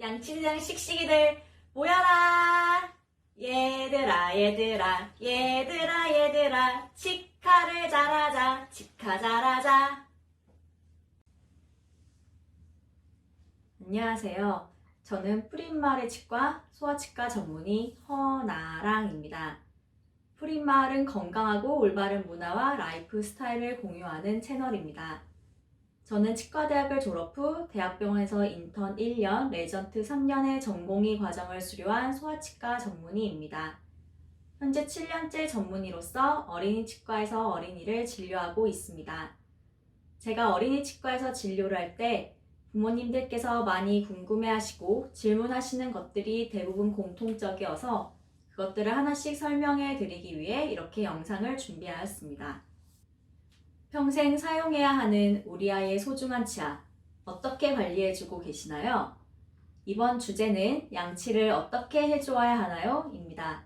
양치장 씩씩이들 모여라. 얘들아 얘들아 얘들아 얘들아. 치카를 잘하자 치카 잘하자. 안녕하세요. 저는 프린마을의 치과 소아치과 전문의 허나랑입니다. 프린마을은 건강하고 올바른 문화와 라이프 스타일을 공유하는 채널입니다 저는 치과대학을 졸업 후 대학병원에서 인턴 1년, 레전트 3년의 전공의 과정을 수료한 소아치과 전문의입니다. 현재 7년째 전문의로서 어린이 치과에서 어린이를 진료하고 있습니다. 제가 어린이 치과에서 진료를 할 때 부모님들께서 많이 궁금해하시고 질문하시는 것들이 대부분 공통적이어서 그것들을 하나씩 설명해 드리기 위해 이렇게 영상을 준비하였습니다. 평생 사용해야 하는 우리 아이의 소중한 치아 어떻게 관리해주고 계시나요? 이번 주제는 양치를 어떻게 해주어야 하나요? 입니다.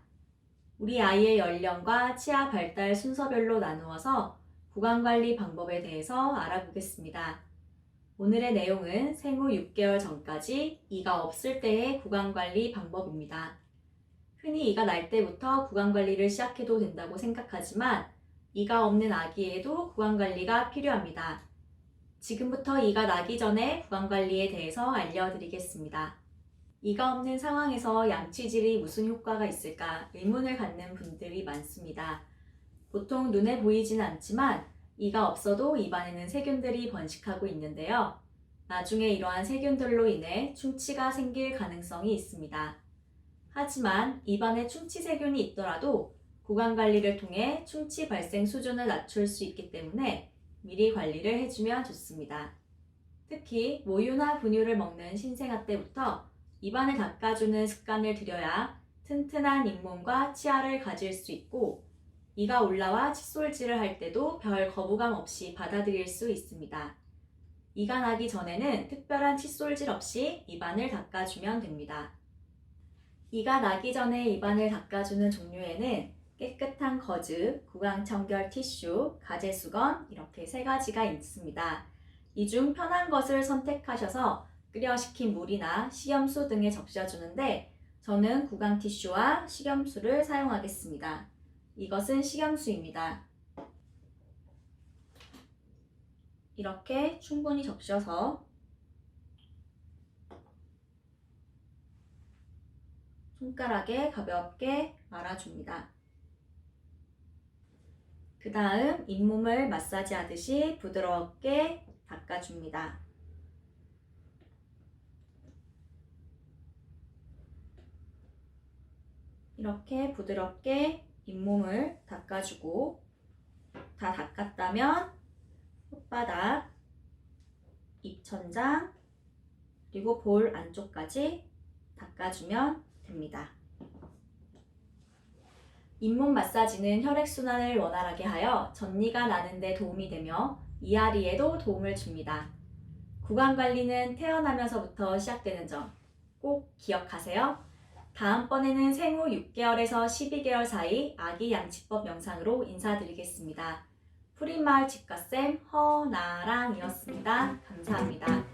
우리 아이의 연령과 치아 발달 순서별로 나누어서 구강관리 방법에 대해서 알아보겠습니다. 오늘의 내용은 생후 6개월 전까지 이가 없을 때의 구강관리 방법입니다. 흔히 이가 날 때부터 구강관리를 시작해도 된다고 생각하지만 이가 없는 아기에도 구강관리가 필요합니다. 지금부터 이가 나기 전에 구강관리에 대해서 알려드리겠습니다. 이가 없는 상황에서 양치질이 무슨 효과가 있을까 의문을 갖는 분들이 많습니다. 보통 눈에 보이진 않지만 이가 없어도 입안에는 세균들이 번식하고 있는데요. 나중에 이러한 세균들로 인해 충치가 생길 가능성이 있습니다. 하지만 입안에 충치 세균이 있더라도 구강 관리를 통해 충치 발생 수준을 낮출 수 있기 때문에 미리 관리를 해주면 좋습니다. 특히 모유나 분유를 먹는 신생아 때부터 입안을 닦아주는 습관을 들여야 튼튼한 잇몸과 치아를 가질 수 있고 이가 올라와 칫솔질을 할 때도 별 거부감 없이 받아들일 수 있습니다. 이가 나기 전에는 특별한 칫솔질 없이 입안을 닦아주면 됩니다. 이가 나기 전에 입안을 닦아주는 종류에는 깨끗한 거즈, 구강청결 티슈, 가제 수건 이렇게 세 가지가 있습니다. 이 중 편한 것을 선택하셔서 끓여 식힌 물이나 식염수 등에 적셔주는데 저는 구강 티슈와 식염수를 사용하겠습니다. 이것은 식염수입니다. 이렇게 충분히 적셔서 손가락에 가볍게 말아줍니다. 그 다음 잇몸을 마사지 하듯이 부드럽게 닦아줍니다. 이렇게 부드럽게 잇몸을 닦아주고 다 닦았다면 혓바닥, 입천장, 그리고 볼 안쪽까지 닦아주면 됩니다. 잇몸 마사지는 혈액순환을 원활하게 하여 전리가 나는 데 도움이 되며 이앓이에도 도움을 줍니다. 구강 관리는 태어나면서부터 시작되는 점 꼭 기억하세요. 다음번에는 생후 6개월에서 12개월 사이 아기 양치법 영상으로 인사드리겠습니다. 푸린마을 집가쌤 허나랑이었습니다. 감사합니다.